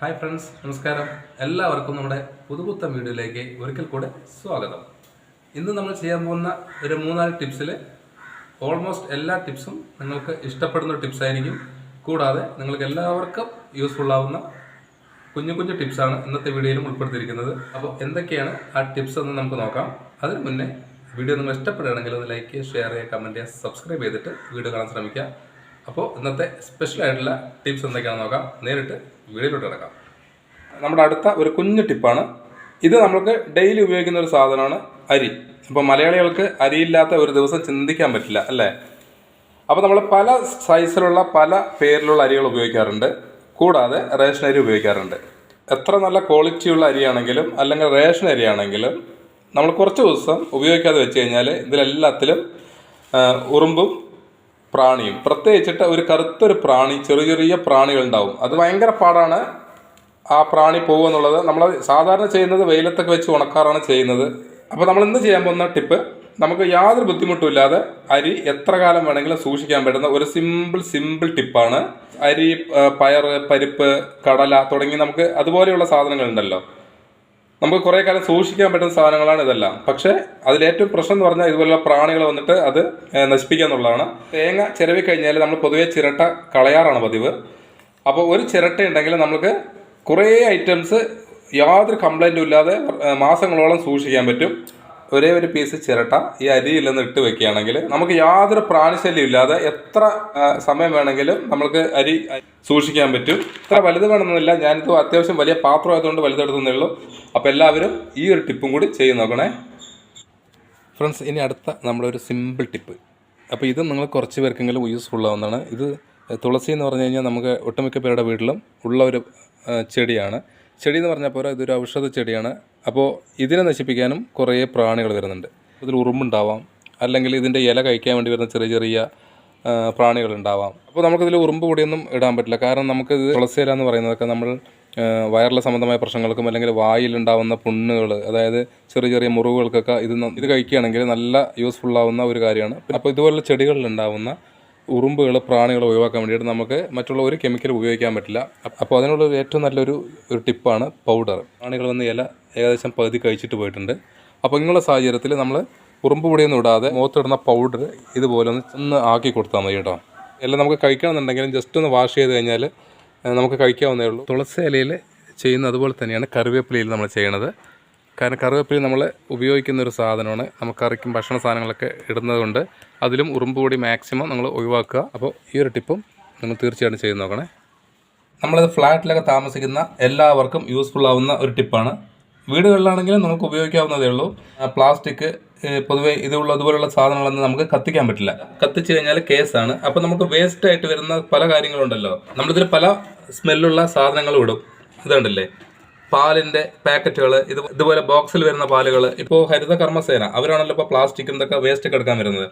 Hi friends നമസ്കാരം. എല്ലാവർക്കും നമ്മുടെ പുതുപുത്തൻ വീഡിയോയിലേക്ക് ഒരിക്കൽ കൂടെ സ്വാഗതം. ഇന്ന് നമ്മൾ ചെയ്യാൻ പോകുന്ന ഒരു മൂന്നാൽ ടിപ്സിൽ ഓൾമോസ്റ്റ് എല്ലാ ടിപ്സും നിങ്ങൾക്ക് ഇഷ്ടപ്പെടുന്ന ടിപ്സ് ആയിരിക്കും. കൂടാതെ നിങ്ങൾക്ക് എല്ലാവർക്കും യൂസ്ഫുൾ ആവുന്ന കുഞ്ഞു കുഞ്ഞു ടിപ്സാണ് ഇന്നത്തെ വീഡിയോയിലും ഉൾപ്പെടുത്തിയിരിക്കുന്നത്. അപ്പോൾ എന്തൊക്കെയാണ് ആ ടിപ്സ് എന്ന് നമുക്ക് നോക്കാം. അതിന് മുന്നേ വീഡിയോ നിങ്ങൾ ഇഷ്ടപ്പെടുകയാണെങ്കിൽ അത് ലൈക്ക് ഷെയർ ചെയ്യുക കമന്റ് ചെയ്യുക സബ്സ്ക്രൈബ് ചെയ്തിട്ട് വീഡിയോ കാണാൻ ശ്രമിക്കുക. അപ്പോൾ ഇന്നത്തെ സ്പെഷ്യൽ ആയിട്ടുള്ള ടിപ്സ് എന്തൊക്കെയാണെന്ന് നോക്കാം. നേരിട്ട് വീഡിയോയിലോട്ട് കിടക്കാം. നമ്മുടെ അടുത്ത ഒരു കുഞ്ഞു ടിപ്പാണ്. ഇത് നമ്മൾക്ക് ഡെയിലി ഉപയോഗിക്കുന്ന ഒരു സാധനമാണ് അരി. അപ്പോൾ മലയാളികൾക്ക് അരിയില്ലാത്ത ഒരു ദിവസം ചിന്തിക്കാൻ പറ്റില്ല അല്ലേ? അപ്പോൾ നമ്മൾ പല സൈസിലുള്ള പല പേരിലുള്ള അരികൾ ഉപയോഗിക്കാറുണ്ട്. കൂടാതെ റേഷൻ അരി ഉപയോഗിക്കാറുണ്ട്. എത്ര നല്ല ക്വാളിറ്റിയുള്ള അരിയാണെങ്കിലും അല്ലെങ്കിൽ റേഷൻ അരിയാണെങ്കിലും നമ്മൾ കുറച്ച് ദിവസം ഉപയോഗിക്കാതെ വെച്ച് കഴിഞ്ഞാൽ ഇതിലെല്ലാത്തിലും ഉറുമ്പും പ്രാണിയും. പ്രത്യേകിച്ചിട്ട് ഒരു കറുത്തൊരു പ്രാണി ചെറിയ ചെറിയ പ്രാണികൾ ഉണ്ടാവും അത് ഭയങ്കര പാടാണ് ആ പ്രാണി പോകുക എന്നുള്ളത്. നമ്മൾ സാധാരണ ചെയ്യുന്നത് വെയിലത്തൊക്കെ വെച്ച് ഉണക്കാറാണ് ചെയ്യുന്നത്. അപ്പോൾ നമ്മൾ ഇന്ന് ചെയ്യാൻ പോകുന്ന ടിപ്പ് നമുക്ക് യാതൊരു ബുദ്ധിമുട്ടുമില്ലാതെ അരി എത്ര കാലം വേണമെങ്കിലും സൂക്ഷിക്കാൻ പറ്റുന്ന ഒരു സിമ്പിൾ സിമ്പിൾ ടിപ്പാണ്. അരി പയർ പരിപ്പ് കടല തുടങ്ങി നമുക്ക് അതുപോലെയുള്ള സാധനങ്ങൾ ഉണ്ടല്ലോ നമുക്ക് കുറേ കാലം സൂക്ഷിക്കാൻ പറ്റുന്ന സാധനങ്ങളാണ് ഇതെല്ലാം. പക്ഷേ അതിലേറ്റവും പ്രശ്നം എന്ന് പറഞ്ഞാൽ ഇതുപോലുള്ള പ്രാണികൾ വന്നിട്ട് അത് നശിപ്പിക്കുക എന്നുള്ളതാണ്. തേങ്ങ ചിരവി കഴിഞ്ഞാൽ നമ്മൾ പൊതുവേ ചിരട്ട കളയാറാണ് പതിവ്. അപ്പോൾ ഒരു ചിരട്ട ഉണ്ടെങ്കിൽ നമുക്ക് കുറേ ഐറ്റംസ് യാതൊരു കംപ്ലൈന്റും ഇല്ലാതെ മാസങ്ങളോളം സൂക്ഷിക്കാൻ പറ്റും. ഒരേ ഒരു പീസ് ചിരട്ട ഈ അരിയിൽ നിന്ന് ഇട്ട് വെക്കുകയാണെങ്കിൽ നമുക്ക് യാതൊരു പ്രാണിശല്യം ഇല്ലാതെ എത്ര സമയം വേണമെങ്കിലും നമുക്ക് അരി സൂക്ഷിക്കാൻ പറ്റും. ഇത്ര വലുത് വേണമെന്നില്ല. ഞാനിത് അത്യാവശ്യം വലിയ പാത്രം ആയതുകൊണ്ട് വലുതെടുത്തതേ ഉള്ളൂ. അപ്പോൾ എല്ലാവരും ഈ ഒരു ടിപ്പും കൂടി ചെയ്ത് നോക്കണേ. ഫ്രണ്ട്സ് ഇനി അടുത്ത നമ്മുടെ ഒരു സിമ്പിൾ ടിപ്പ്. അപ്പോൾ ഇത് നിങ്ങൾ കുറച്ച് പേർക്കെങ്കിലും യൂസ്ഫുൾ ആവുന്നതാണ്. ഇത് തുളസി എന്ന് പറഞ്ഞു കഴിഞ്ഞാൽ നമുക്ക് ഒട്ടുമിക്ക പേരുടെ വീട്ടിലും ഉള്ള ഒരു ചെടിയാണ്. ചെടി എന്ന് പറഞ്ഞാൽ പോരാ ഇതൊരു ഔഷധ ചെടിയാണ്. അപ്പോൾ ഇതിനെ നശിപ്പിക്കാനും കുറേ പ്രാണികൾ വരുന്നുണ്ട്. ഇതിൽ ഉറുമ്പുണ്ടാവാം. അല്ലെങ്കിൽ ഇതിന്റെ ഇല കഴിക്കാൻ വേണ്ടി വരുന്ന ചെറിയ ചെറിയ പ്രാണികൾ ഉണ്ടാവാം. അപ്പോൾ നമുക്കിതിൽ ഉറുമ്പ് കൂടിയൊന്നും ഇടാൻ പറ്റില്ല. കാരണം നമുക്ക് ഇത് തുളസി ഇല എന്ന് പറയുന്നതൊക്കെ നമ്മൾ വയറിലെ സംബന്ധമായ പ്രശ്നങ്ങൾക്കും അല്ലെങ്കിൽ വായിലുണ്ടാവുന്ന പുണ്ണുകൾ അതായത് ചെറിയ ചെറിയ മുറിവുകൾക്കൊക്കെ ഇത് ഇത് കഴിക്കുകയാണെങ്കിൽ നല്ല യൂസ്ഫുള്ളാവുന്ന ഒരു കാര്യമാണ്. അപ്പോൾ ഇതുപോലുള്ള ചെടികളിലുണ്ടാവുന്ന ഉറുമ്പുകൾ പ്രാണികൾ ഒഴിവാക്കാൻ വേണ്ടിയിട്ട് നമുക്ക് മറ്റുള്ള ഒരു കെമിക്കൽ ഉപയോഗിക്കാൻ പറ്റില്ല. അപ്പോൾ അതിനുള്ള ഏറ്റവും നല്ലൊരു ഒരു ടിപ്പാണ് പൗഡർ പ്രാണികൾ വന്ന് ഇല ഏകദേശം പകുതി കഴിച്ചിട്ട് പോയിട്ടുണ്ട്. അപ്പോൾ ഇങ്ങനെയുള്ള സാഹചര്യത്തിൽ നമ്മൾ ഉറുമ്പ് പൊടിയൊന്നും ഇടാതെ മുഖത്തിടുന്ന പൗഡർ ഇതുപോലെ ഒന്ന് ഒന്ന് ആക്കി കൊടുത്താൽ മതി കേട്ടോ. എല്ലാം നമുക്ക് കഴിക്കണമെന്നുണ്ടെങ്കിലും ജസ്റ്റ് ഒന്ന് വാഷ് ചെയ്ത് കഴിഞ്ഞാൽ നമുക്ക് കഴിക്കാവുന്നേ ഉള്ളൂ. തുളസി ഇലയിൽ ചെയ്യുന്ന അതുപോലെ തന്നെയാണ് കറിവേപ്പിലയിൽ നമ്മൾ ചെയ്യണത്. കാരണം കറിവേപ്പില നമ്മൾ ഉപയോഗിക്കുന്ന ഒരു സാധനമാണ്. നമുക്ക് കറിക്കും ഭക്ഷണ സാധനങ്ങളൊക്കെ ഇടുന്നതുകൊണ്ട് അതിലും ഉറുമ്പ് പൊടി മാക്സിമം നിങ്ങൾ ഒഴിവാക്കുക. അപ്പോൾ ഈ ഒരു ടിപ്പും നിങ്ങൾ തീർച്ചയായിട്ടും ചെയ്ത് നോക്കണേ. നമ്മളിത് ഫ്ലാറ്റിലൊക്കെ താമസിക്കുന്ന എല്ലാവർക്കും യൂസ്ഫുൾ ആവുന്ന ഒരു ടിപ്പാണ്. വീടുകളിലാണെങ്കിലും നമുക്ക് ഉപയോഗിക്കാവുന്നതേ ഉള്ളൂ. പ്ലാസ്റ്റിക് പൊതുവെ ഇതുള്ള അതുപോലുള്ള സാധനങ്ങളൊന്നും നമുക്ക് കത്തിക്കാൻ പറ്റില്ല. കത്തിച്ചു കഴിഞ്ഞാൽ കേസാണ്. അപ്പോൾ നമുക്ക് വേസ്റ്റ് ആയിട്ട് വരുന്ന പല കാര്യങ്ങളുണ്ടല്ലോ. നമ്മളിതിൽ പല സ്മെല്ലുള്ള സാധനങ്ങളും ഇടും. ഇതുണ്ടല്ലേ? പാലിന്റെ പാക്കറ്റുകൾ ഇത് ഇതുപോലെ ബോക്സിൽ വരുന്ന പാലുകൾ ഇപ്പോൾ ഹരിത കർമ്മസേന അവരാണല്ലോ ഇപ്പോൾ പ്ലാസ്റ്റിക് എന്തൊക്കെ വേസ്റ്റ് ഒക്കെ എടുക്കാൻ വരുന്നത്.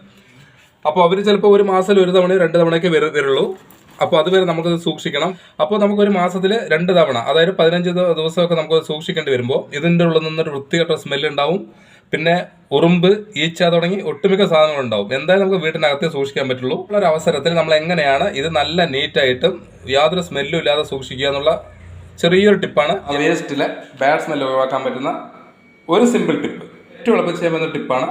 അപ്പോൾ അവർ ചിലപ്പോൾ ഒരു മാസത്തിൽ ഒരു തവണയോ രണ്ട് തവണയൊക്കെ വരു വരുള്ളൂ. അപ്പോൾ അതുവരെ നമുക്ക് സൂക്ഷിക്കണം. അപ്പോൾ നമുക്ക് ഒരു മാസത്തിൽ രണ്ട് തവണ അതായത് പതിനഞ്ച് ദിവ- ദിവസമൊക്കെ നമുക്ക് സൂക്ഷിക്കേണ്ടി വരുമ്പോൾ ഇതിന്റെ ഉള്ളിൽ നിന്നൊരു വൃത്തികെട്ട സ്മെല്ല് ഉണ്ടാവും. പിന്നെ ഉറുമ്പ് ഈച്ച തുടങ്ങി ഒട്ടുമിക്ക സാധനങ്ങളുണ്ടാവും. എന്തായാലും നമുക്ക് വീട്ടിനകത്തേ സൂക്ഷിക്കാൻ പറ്റുള്ളൂ. ഉള്ള അവസരത്തിൽ നമ്മൾ എങ്ങനെയാണ് ഇത് നല്ല നീറ്റായിട്ടും യാതൊരു സ്മെല്ലും ഇല്ലാതെ സൂക്ഷിക്കുക എന്നുള്ള ചെറിയൊരു ടിപ്പാണ്. വേസ്റ്റിലെ ബാഡ് ഒഴിവാക്കാൻ പറ്റുന്ന ഒരു സിമ്പിൾ ടിപ്പ് ഏറ്റവും എളുപ്പം ചെയ്യാൻ പറ്റുന്ന ടിപ്പാണ്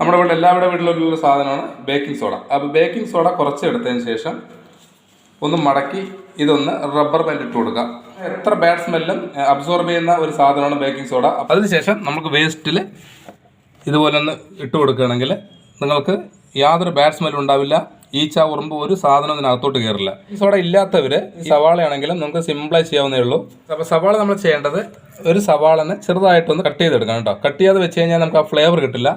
നമ്മുടെ വീട്ടിൽ എല്ലാവരുടെ വീട്ടിലുള്ള സാധനമാണ് ബേക്കിംഗ് സോഡ അപ്പോൾ ബേക്കിംഗ് സോഡ കുറച്ച് എടുത്തതിന് ശേഷം ഒന്ന് മടക്കി ഇതൊന്ന് റബ്ബർ ബാൻഡ് ഇട്ട് കൊടുക്കുക. എത്ര ബാഡ് സ്മെല്ലും അബ്സോർബ് ചെയ്യുന്ന ഒരു സാധനമാണ് ബേക്കിംഗ് സോഡ അതിനുശേഷം നമുക്ക് വേസ്റ്റിൽ ഇതുപോലെ ഒന്ന് ഇട്ട് കൊടുക്കുകയാണെങ്കിൽ നിങ്ങൾക്ക് യാതൊരു ബാഡ് സ്മെല്ലും ഉണ്ടാവില്ല. ഈച്ച ഉറുമ്പ് ഒരു സാധനം ഇതിനകത്തോട്ട് കയറില്ല ഈ സോഡ ഇല്ലാത്തവർ സവാളയാണെങ്കിലും നമുക്ക് സിമ്പിളായി ചെയ്യാവുന്നേ ഉള്ളൂ. അപ്പോൾ സവാള നമ്മൾ ചെയ്യേണ്ടത് ഒരു സവാളനെ ചെറുതായിട്ടൊന്ന് കട്ട് ചെയ്തെടുക്കണം കേട്ടോ. കട്ട് ചെയ്യാതെ വെച്ച് കഴിഞ്ഞാൽ നമുക്ക് ആ ഫ്ലേവർ കിട്ടില്ല.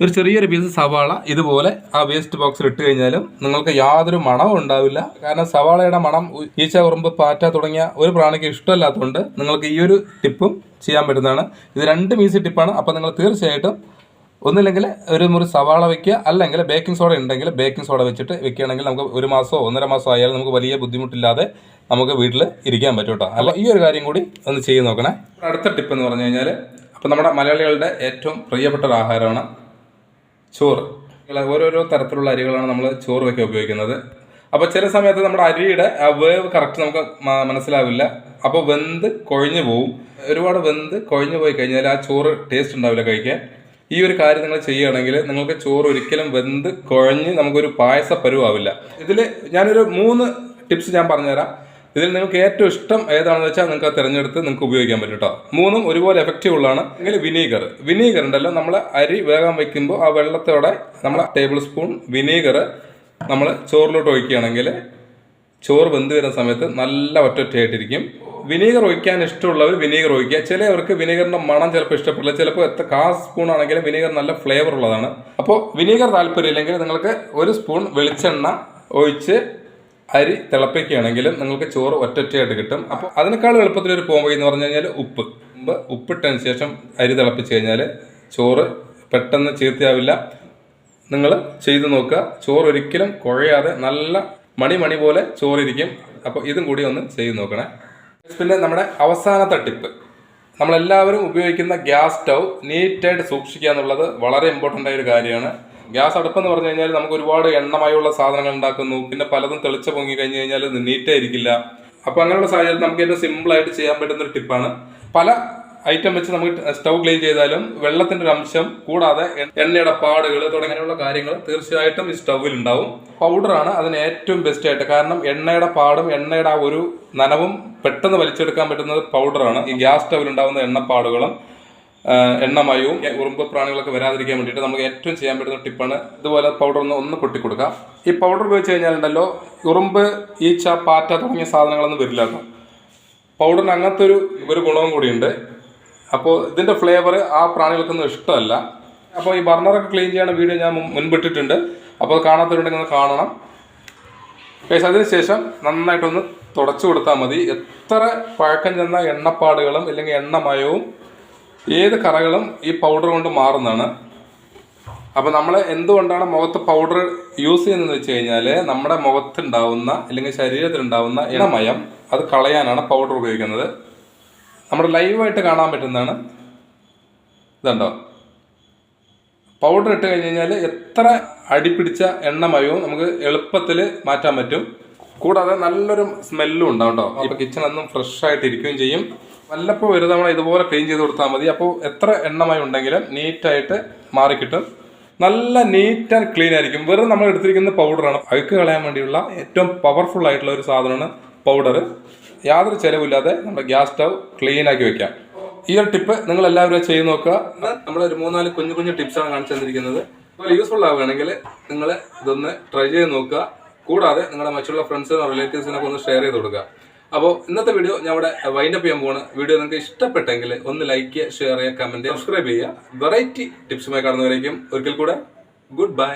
ഒരു ചെറിയൊരു പീസ് സവാള ഇതുപോലെ ആ വേസ്റ്റ് ബോക്സിൽ ഇട്ട് കഴിഞ്ഞാലും നിങ്ങൾക്ക് യാതൊരു മണവും ഉണ്ടാവില്ല. കാരണം സവാളയുടെ മണം ഈച്ച ഉറുമ്പ് പാറ്റ തുടങ്ങിയ ഒരു പ്രാണിക്ക് ഇഷ്ടമല്ലാത്തതുകൊണ്ട് നിങ്ങൾക്ക് ഈ ഒരു ടിപ്പും ചെയ്യാൻ പറ്റുന്നതാണ്. ഇത് രണ്ട് മീസി ടിപ്പാണ് അപ്പോൾ നിങ്ങൾ തീർച്ചയായിട്ടും ഒന്നില്ലെങ്കിൽ ഒരു മുറി സവാള വെക്കുക അല്ലെങ്കിൽ ബേക്കിംഗ് സോഡ ഉണ്ടെങ്കിൽ ബേക്കിംഗ് സോഡ വെച്ചിട്ട് വെക്കുകയാണെങ്കിൽ നമുക്ക് ഒരു മാസമോ ഒന്നര മാസമോ ആയാലും നമുക്ക് വലിയ ബുദ്ധിമുട്ടില്ലാതെ നമുക്ക് വീട്ടിൽ ഇരിക്കാൻ പറ്റും കേട്ടോ. അപ്പോൾ ഈ ഒരു കാര്യം കൂടി ഒന്ന് ചെയ്ത് നോക്കണേ. അടുത്ത ടിപ്പ് എന്ന് പറഞ്ഞു കഴിഞ്ഞാൽ അപ്പോൾ നമ്മുടെ മലയാളികളുടെ ഏറ്റവും പ്രിയപ്പെട്ട ഒരു ആഹാരമാണ് ചോറ്. ഓരോരോ തരത്തിലുള്ള അരികളാണ് നമ്മൾ ചോറ് വയ്ക്കാൻ ഉപയോഗിക്കുന്നത്. അപ്പോൾ ചില സമയത്ത് നമ്മുടെ അരിയുടെ ആ വേവ് കറക്റ്റ് നമുക്ക് മനസ്സിലാവില്ല. അപ്പോൾ വെന്ത് കുഴഞ്ഞു പോവും. ഒരുപാട് വെന്ത് കുഴഞ്ഞു പോയി കഴിഞ്ഞാൽ ആ ചോറ് ടേസ്റ്റ് ഉണ്ടാവില്ല കഴിക്കാൻ. ഈ ഒരു കാര്യം നിങ്ങൾ ചെയ്യുകയാണെങ്കിൽ നിങ്ങൾക്ക് ചോറ് ഒരിക്കലും വെന്ത് കുഴഞ്ഞ് നമുക്കൊരു പായസ പരുവാവില്ല ഇതിൽ ഞാനൊരു മൂന്ന് ടിപ്സ് ഞാൻ പറഞ്ഞുതരാം. ഇതിൽ നിങ്ങൾക്ക് ഏറ്റവും ഇഷ്ടം ഏതാണെന്ന് വെച്ചാൽ നിങ്ങൾക്ക് തിരഞ്ഞെടുത്ത് നിങ്ങൾക്ക് ഉപയോഗിക്കാൻ പറ്റും കേട്ടോ മൂന്നും ഒരുപോലെ എഫക്റ്റീവ് ഉള്ളതാണ്. എങ്കിൽ വിനീഗർ. വിനീഗർ ഉണ്ടല്ലോ നമ്മൾ അരി വേഗം വയ്ക്കുമ്പോൾ ആ വെള്ളത്തോടെ നമ്മൾ ടേബിൾ സ്പൂൺ വിനീഗർ നമ്മൾ ചോറിലോട്ട് ഒഴിക്കുകയാണെങ്കിൽ ചോറ് വെന്ത് വരുന്ന സമയത്ത് നല്ല ഒറ്റൊറ്റയായിട്ടിരിക്കും വിനീഗർ ഒഴിക്കാൻ ഇഷ്ടമുള്ളവർ വിനീഗർ ഒഴിക്കുക. ചിലവർക്ക് വിനീഗറിന്റെ മണം ചിലപ്പോൾ ഇഷ്ടപ്പെടില്ല. ചിലപ്പോൾ എത്ര കാ സ്പൂൺ ആണെങ്കിലും വിനീഗർ നല്ല ഫ്ലേവർ ഉള്ളതാണ്. അപ്പോൾ വിനീഗർ താല്പര്യമില്ലെങ്കിൽ നിങ്ങൾക്ക് ഒരു സ്പൂൺ വെളിച്ചെണ്ണ ഒഴിച്ച് അരി തിളപ്പിക്കുകയാണെങ്കിലും നിങ്ങൾക്ക് ചോറ് ഒറ്റൊറ്റയായിട്ട് കിട്ടും. അപ്പോൾ അതിനേക്കാൾ എളുപ്പത്തിൽ ഒരു പോകുമ്പോൾ എന്ന് പറഞ്ഞു കഴിഞ്ഞാൽ ഉപ്പ്. മുമ്പ് ഉപ്പിട്ടതിന് ശേഷം അരി തിളപ്പിച്ച് കഴിഞ്ഞാൽ ചോറ് പെട്ടെന്ന് ചീത്തയാവില്ല നിങ്ങൾ ചെയ്തു നോക്കുക. ചോറ് ഒരിക്കലും കുഴയാതെ നല്ല മണി മണി പോലെ ചോറിരിക്കും. അപ്പോൾ ഇതും കൂടി ഒന്ന് ചെയ്ത് നോക്കണേ. പിന്നെ നമ്മുടെ അവസാനത്തെ ടിപ്പ്. നമ്മളെല്ലാവരും ഉപയോഗിക്കുന്ന ഗ്യാസ് സ്റ്റൗ നീറ്റായിട്ട് സൂക്ഷിക്കുക എന്നുള്ളത് വളരെ ഇമ്പോർട്ടന്റ് ആയ ഒരു കാര്യമാണ്. ഗ്യാസ് അടുപ്പെന്ന് പറഞ്ഞു കഴിഞ്ഞാൽ നമുക്ക് ഒരുപാട് എണ്ണമയമുള്ള സാധനങ്ങൾ ഉണ്ടാക്കുന്നു. പിന്നെ പലതും തെളിച്ച് പൊങ്ങി കഴിഞ്ഞ് കഴിഞ്ഞാൽ ഇത് നീറ്റായിരിക്കില്ല അപ്പോൾ അങ്ങനെയുള്ള സാഹചര്യത്തിൽ നമുക്ക് ഏറ്റവും സിമ്പിളായിട്ട് ചെയ്യാൻ പറ്റുന്ന ഒരു ടിപ്പാണ്. പല ഐറ്റം വെച്ച് നമുക്ക് സ്റ്റൗ ക്ലീൻ ചെയ്താലും വെള്ളത്തിന്റെ ഒരു അംശം കൂടാതെ എണ്ണയുടെ പാടുകൾ തുടങ്ങിയുള്ള കാര്യങ്ങൾ തീർച്ചയായിട്ടും ഈ സ്റ്റൗവിൽ ഉണ്ടാവും. പൗഡറാണ് അതിന് ഏറ്റവും ബെസ്റ്റ് ആയിട്ട്. കാരണം എണ്ണയുടെ പാടും എണ്ണയുടെ ആ ഒരു നനവും പെട്ടെന്ന് വലിച്ചെടുക്കാൻ പറ്റുന്നത് പൗഡറാണ്. ഈ ഗ്യാസ് സ്റ്റവിൽ ഉണ്ടാകുന്ന എണ്ണപ്പാടുകളും എണ്ണമയവും ഉറുമ്പ് പ്രാണികളൊക്കെ വരാതിരിക്കാൻ വേണ്ടിയിട്ട് നമുക്ക് ഏറ്റവും ചെയ്യാൻ പറ്റുന്ന ടിപ്പാണ്. ഇതുപോലെ പൗഡർ ഒന്ന് ഒന്ന് കൊട്ടിക്കൊടുക്കുക ഈ പൗഡർ ഉപയോഗിച്ച് കഴിഞ്ഞാലുണ്ടല്ലോ ഉറുമ്പ് ഈച്ച പാറ്റ തുടങ്ങിയ സാധനങ്ങളൊന്നും വരില്ല കേട്ടോ. പൗഡറിന് അങ്ങനത്തെ ഒരു ഒരു ഗുണവും കൂടിയുണ്ട്. അപ്പോൾ ഇതിന്റെ ഫ്ലേവർ ആ പ്രാണികൾക്കൊന്നും ഇഷ്ടമല്ല. അപ്പോൾ ഈ ബർണറൊക്കെ ക്ലീൻ ചെയ്യുന്ന വീഡിയോ ഞാൻ മുൻ- മുൻപിട്ടിട്ടുണ്ട്. അപ്പോൾ അത് കാണാത്തവരുണ്ടെങ്കിൽ ഒന്ന് കാണണം. പക്ഷേ അതിനുശേഷം നന്നായിട്ടൊന്ന് തുടച്ചു കൊടുത്താൽ മതി. എത്ര പഴക്കം ചെന്ന എണ്ണപ്പാടുകളും ഇല്ലെങ്കിൽ എണ്ണമയവും ഏത് കറകളും ഈ പൗഡർ കൊണ്ട് മാറുന്നതാണ്. അപ്പോൾ നമ്മൾ എന്തുകൊണ്ടാണ് മുഖത്ത് പൗഡർ യൂസ് ചെയ്യുന്നതെന്ന് വെച്ച് കഴിഞ്ഞാൽ നമ്മുടെ മുഖത്തുണ്ടാവുന്ന അല്ലെങ്കിൽ ശരീരത്തിലുണ്ടാവുന്ന എണ്ണമയം അത് കളയാനാണ് പൗഡർ ഉപയോഗിക്കുന്നത്. നമ്മുടെ ലൈവായിട്ട് കാണാൻ പറ്റുന്നതാണ്. ഇതുണ്ടോ? പൗഡർ ഇട്ട് കഴിഞ്ഞ് കഴിഞ്ഞാൽ എത്ര അടിപിടിച്ച എണ്ണമയവും നമുക്ക് എളുപ്പത്തിൽ മാറ്റാൻ പറ്റും. കൂടാതെ നല്ലൊരു സ്മെല്ലും ഉണ്ടാവും കേട്ടോ ഇപ്പൊ കിച്ചൺ എന്നും ഫ്രഷ് ആയിട്ട് ഇരിക്കുകയും ചെയ്യും. വല്ലപ്പോൾ ഒരു തവണ ഇതുപോലെ ക്ലീൻ ചെയ്ത് കൊടുത്താൽ മതി. അപ്പോൾ എത്ര എണ്ണമായി ഉണ്ടെങ്കിലും നീറ്റായിട്ട് മാറിക്കിട്ടും നല്ല നീറ്റ് ആൻഡ് ക്ലീൻ ആയിരിക്കും. വെറും നമ്മൾ എടുത്തിരിക്കുന്ന പൗഡറാണ് അഴുക്ക് കളയാൻ വേണ്ടിയുള്ള ഏറ്റവും പവർഫുൾ ആയിട്ടുള്ള ഒരു സാധനമാണ് പൗഡർ യാതൊരു ചെലവില്ലാതെ നമ്മുടെ ഗ്യാസ് സ്റ്റവ് ക്ലീൻ ആക്കി വെക്കാം. ഈ ഒരു ടിപ്പ് നിങ്ങൾ എല്ലാവരും ചെയ്തു നോക്കുക. നമ്മൾ ഒരു മൂന്നാൽ കുഞ്ഞു കുഞ്ഞു ടിപ്സാണ് കാണിച്ചു തന്നിരിക്കുന്നത്. യൂസ്ഫുൾ ആവുകയാണെങ്കിൽ നിങ്ങൾ ഇതൊന്ന് ട്രൈ ചെയ്ത് നോക്കുക. കൂടാതെ നിങ്ങളുടെ മറ്റുള്ള ഫ്രണ്ട്സിനോ റിലേറ്റീവ്സിനൊക്കെ ഒന്ന് ഷെയർ ചെയ്ത് കൊടുക്കുക. അപ്പോൾ ഇന്നത്തെ വീഡിയോ ഞാൻ ഇവിടെ വൈൻഡപ്പ് ചെയ്യാൻ പോവാണ്. വീഡിയോ നിങ്ങൾക്ക് ഇഷ്ടപ്പെട്ടെങ്കിൽ ഒന്ന് ലൈക്ക് ചെയ്യുക ഷെയർ ചെയ്യുക കമന്റ് സബ്സ്ക്രൈബ് ചെയ്യുക. വെറൈറ്റി ടിപ്സുമായി കാണുന്നവരേക്കും ഒരിക്കൽ കൂടെ ഗുഡ് ബൈ